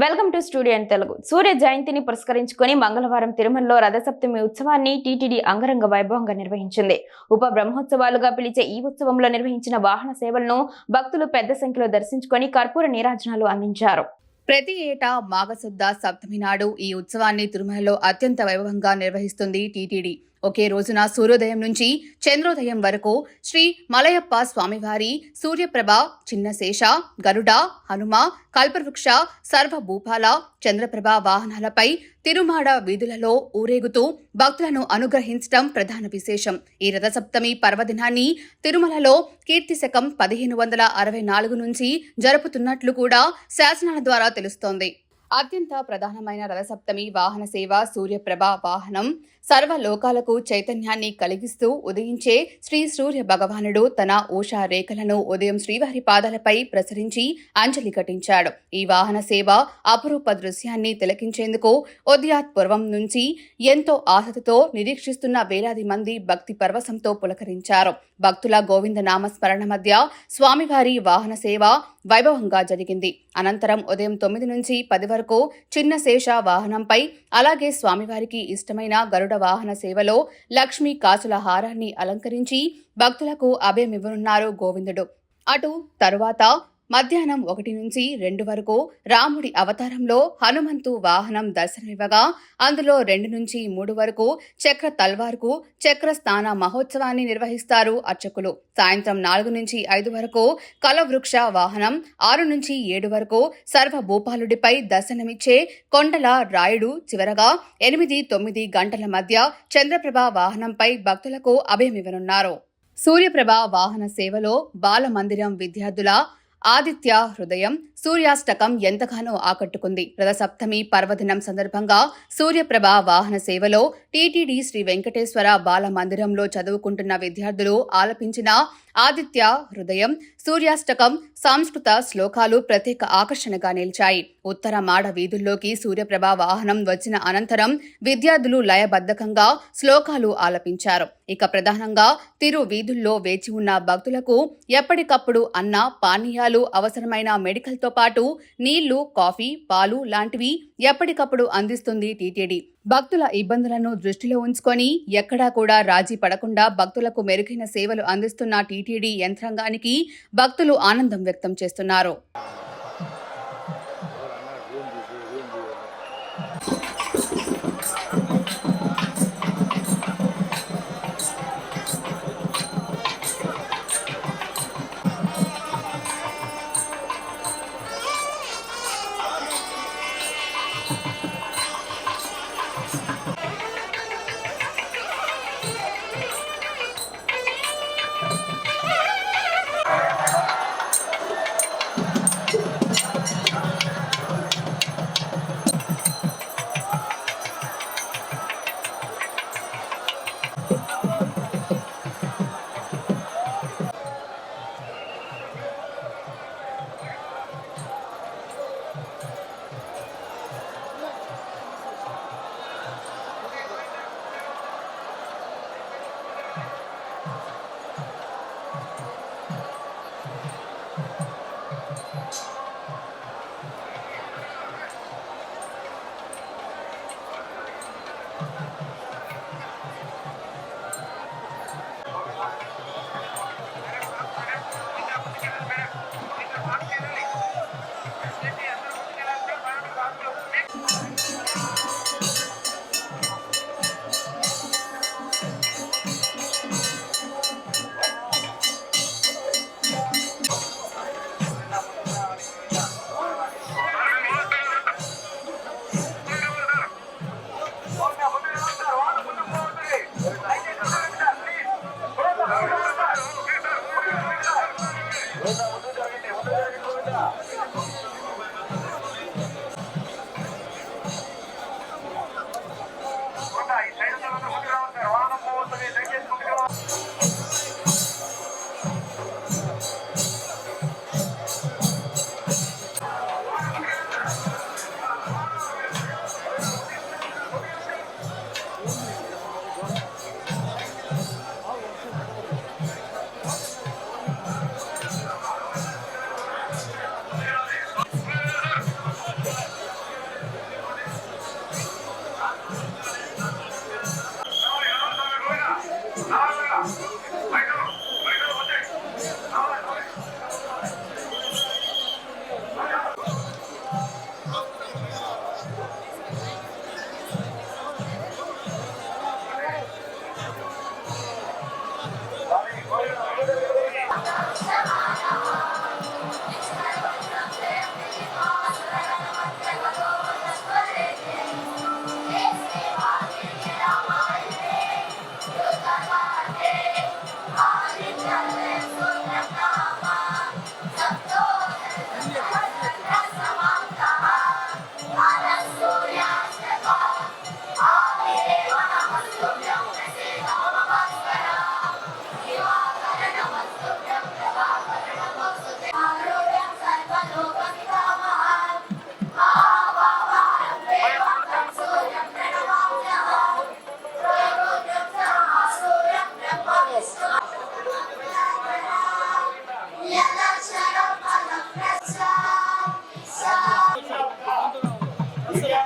Welcome to studio and Telugu. Surya జయంతిని పురస్కరించుకుని మంగళవారం తిరుమలలో రథసప్తమి ఉత్సవాన్ని టీటీడీ అంగరంగ వైభవంగా నిర్వహించింది. ఉప బ్రహ్మోత్సవాలుగా పిలిచే ఈ ఉత్సవంలో నిర్వహించిన వాహన సేవలను భక్తులు పెద్ద సంఖ్యలో దర్శించుకొని కర్పూర నీరాజనాలు అందించారు. ప్రతి ఏటా మాఘశుద్ధ సప్తమి నాడు ఈ ఉత్సవాన్ని తిరుమలలో అత్యంత వైభవంగా నిర్వహిస్తుంది టీటీడీ. ఒకే రోజున సూర్యోదయం నుంచి చంద్రోదయం వరకు శ్రీ మలయప్ప స్వామివారి సూర్యప్రభ చిన్నశేష గరుడ హనుమ కల్పవృక్ష సర్వభూపాల చంద్రప్రభ వాహనాలపై తిరుమాడ వీధులలో ఊరేగుతూ భక్తులను అనుగ్రహించడం ప్రధాన విశేషం. ఈ రథసప్తమి పర్వదినాన్ని తిరుమలలో కీర్తిశకం పదిహేను వందల అరవై నాలుగు నుంచి జరుపుతున్నట్లు కూడా శాసనాల ద్వారా తెలుస్తోంది. అత్యంత ప్రధానమైన రథసప్తమి వాహన సేవ సూర్యప్రభ వాహనం. సర్వ లోకాలకు చైతన్యాన్ని కలిగిస్తూ ఉదయించే శ్రీ సూర్య భగవానుడు తన ఊషా రేఖలను ఉదయం శ్రీవారి పాదాలపై ప్రసరించి అంజలి ఘటించాడు. ఈ వాహన సేవ అపురూప దృశ్యాన్ని తిలకించేందుకు ఉదయాత్ పూర్వం నుంచి ఎంతో ఆసక్తితో నిరీక్షిస్తున్న వేలాది మంది భక్తి పర్వసంతో పులకరించారు. భక్తుల గోవింద నామ స్మరణ మధ్య స్వామివారి వాహన సేవ వైభవంగా జరిగింది. అనంతరం ఉదయం తొమ్మిది నుంచి పది వరకు చిన్న శేష వాహనంపై అలాగే స్వామివారికి ఇష్టమైన గరుడ వాహన సేవలో లక్ష్మీ కాసుల హారాన్ని అలంకరించి భక్తులకు అభయమివ్వనున్నారు గోవిందుడు. అటు తరువాత మధ్యాహ్నం ఒకటి నుంచి రెండు వరకు రాముడి అవతారంలో హనుమంతు వాహనం దర్శనమివ్వగా అందులో రెండు నుంచి మూడు వరకు చక్ర తల్వార్కు చక్ర స్థాన మహోత్సవాన్ని నిర్వహిస్తారు అర్చకులు. సాయంత్రం నాలుగు నుంచి ఐదు వరకు కలవృక్ష వాహనం ఆరు నుంచి ఏడు వరకు సర్వభూపాలుడిపై దర్శనమిచ్చే కొండల రాయుడు చివరగా ఎనిమిది తొమ్మిది గంటల మధ్య చంద్రప్రభ వాహనంపై భక్తులకు అభయమివ్వనున్నారు. సూర్యప్రభ వాహన సేవలో బాలమందిరం విద్యార్థుల ఆదిత్య హృదయం సూర్యాష్టకం ఎంతగానో ఆకట్టుకుంది. రథసప్తమి పర్వదినం సందర్భంగా సూర్యప్రభ వాహన సేవలో టీటీడీ శ్రీ వెంకటేశ్వర బాల మందిరంలో చదువుకుంటున్న విద్యార్థులు ఆలపించిన ఆదిత్య హృదయం సూర్యాష్టకం సంస్కృత శ్లోకాలు ప్రత్యేక ఆకర్షణగా నిలిచాయి. ఉత్తర మాడ వీధుల్లోకి సూర్యప్రభ వాహనం వచ్చిన అనంతరం విద్యార్థులు లయబద్ధకంగా శ్లోకాలు ఆలపించారు. ఇక ప్రధానంగా తిరు వీధుల్లో వేచి ఉన్న భక్తులకు ఎప్పటికప్పుడు అన్న పానీయాలు అవసరమైన మెడికల్తో పాటు నీళ్ళు కాఫీ పాలు లాంటివి ఎప్పటికప్పుడు అందిస్తుంది టీటీడీ. భక్తుల ఇబ్బందులను దృష్టిలో ఉంచుకొని ఎక్కడా కూడా రాజీ పడకుండా భక్తులకు మెరుగైన సేవలు అందిస్తున్న టీటీడీ యంత్రాంగానికి భక్తులు ఆనందం వ్యక్తం చేస్తున్నారు. Ha ha ha. 회사 Yeah.